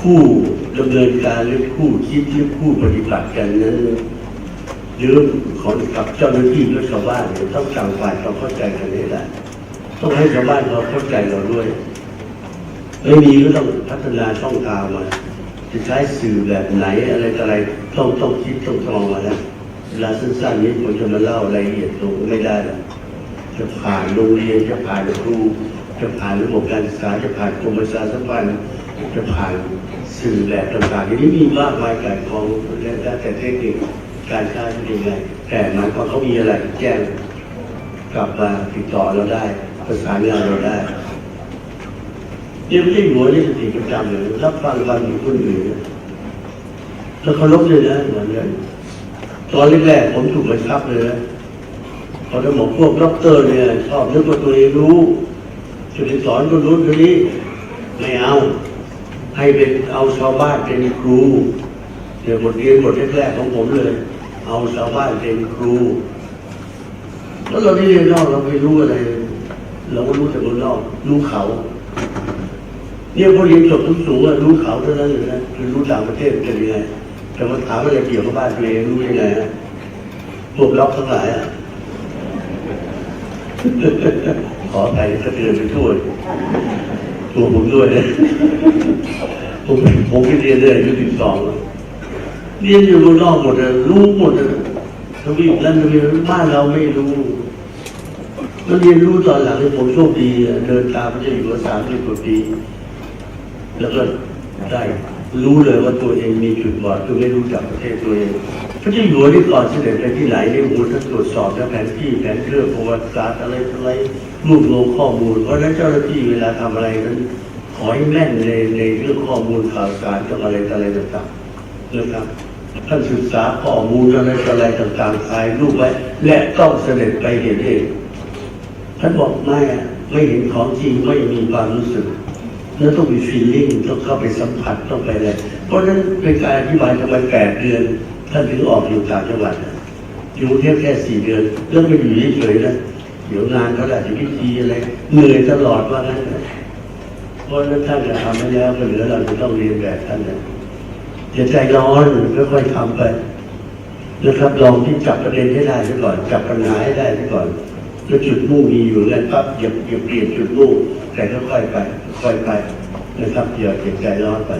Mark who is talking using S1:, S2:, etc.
S1: ผู้ดำเนินการหรือผู้คิดหรือผู้ปฏิบัติกันนั้นหรือของกับเจ้าหน้าที่และชาวบ้านเนี่ยต้องสั่งฝ่ายความเข้าใจกันนี่แหละต้องให้ชาวบ้านเขาเข้าใจเราด้วยไม่มีก็ต้องพัฒนาช่องทางมาจะใช้สื่อแบบไหนอะไรอะไรต้องต้องคิดต้องตรองมาแล้วเวลาสั้นๆนี้ผมจะมาเล่ารายละเอียดลงไม่ได้แล้วจะผ่านโรงเรียนจะผ่านครูจะผ่านระบบการศึกษาจะผ่านกรมประชาสัมพันธ์ จะผ่านสื่อแบบต่างๆทีนี้มีมากมายหลายของและแต่เทคนิคการใช้เป็นยังไงแต่หมายความเขามีอะไรแจ้งกลับมาติดต่อเราได้ประสานงานเราได้เนี่ยไม่ใช่หัวนี่สติประจำเลยรับฟังความของคนอื่นแล้วเคารพเลยนะเหมือนกันตอนแรกๆผมถูกบังคับเลยนะพอจะบอกพวกด็อกเตอร์เนี่ยชอบนึกว่าตัวเองรู้จะไปสอนคนรู้คนนี้ไม่เอา ให้เป็นเอาชาวบ้านเป็นครูเดี๋ยวบทเรียนบทแรกๆของผมเลย เอาชาวบ้านเป็นครูแล้วเราที่เรียนนอกเราไม่รู้อะไร เราก็รู้แต่บนนอกรู้เขาเนี่ยพอเรียนจบสูงๆอะรู้เขาเท่านั้นเลยนะคือรู้ต่างประเทศเป็นยังไงแต่มาถามว่าจะเกี่ยวกับบ้านตัวเองรู้ยังไงฮะพวกล็อกทั้งหลายอะขอไปกระเตือนไปทั่ว ตัวผมด้วยนะผมผมไปเรียนเลยอายุสิบสองเรียนอยู่เมืองนอกหมดเลยรู้หมดเลยทวีปนั้นทวีปนั้นบ้านเราไม่รู้มาเรียนรู้ตอนหลังที่ผมโชคดีอะเดินตามพระเจ้าอยู่หัวสามสิบกว่าปีแล้วก็ได้ รู้เลยว่าตัวเองมีจุดบอดตัวไม่รู้จักประเทศตัวเองพระเจ้าอยู่หัวที่ก่อนเสด็จไปที่ไหนนี่โอ้โหท่านตรวจสอบแล้วแผนที่แผนเรื่องประวัติศาสตร์อะไรอะไรรวบรวมข้อมูล เพราะฉะนั้นเจ้าหน้าที่เวลาทำอะไรนั้นขอให้แม่นในในเรื่องข้อมูลข่าวสารกับอะไรต่ออะไรต่างๆนะครับท่านศึกษาข้อมูลอะไรอะไรต่างๆถ่ายรูปไว้และต้องเสด็จไปเห็นเองท่านบอกไม่ไม่เห็นของจริงไม่มีความรู้สึก แล้วต้องมีฟีลลิ่งต้องเข้าไปสัมผัสต้องไปอะไรเพราะฉะนั้นเป็นการอธิบายทำไมแปดเดือนท่านถึงออกอยู่ต่างจังหวัดอยู่แค่แค่สี่เดือนแล้วไม่อยู่เฉยๆนะเดี๋ยวงานเขาอาจจะพิธีอะไรเหนื่อยตลอดว่างั้นเพราะฉะนั้นท่านจะทำให้แล้วก็เหลือเราจะต้องเรียนแบบท่านนะอย่าใจร้อนค่อยๆทำไปนะครับลองที่จับประเด็นให้ได้ไว้ก่อนจับปัญหาให้ได้ไว้ก่อน แล้วจุดมุ่งมีอยู่แล้วปั๊บอย่าอย่าเปลี่ยนจุดมุ่งแต่ค่อยๆไปค่อยๆไปนะครับอย่าเก็บใจร้อนไป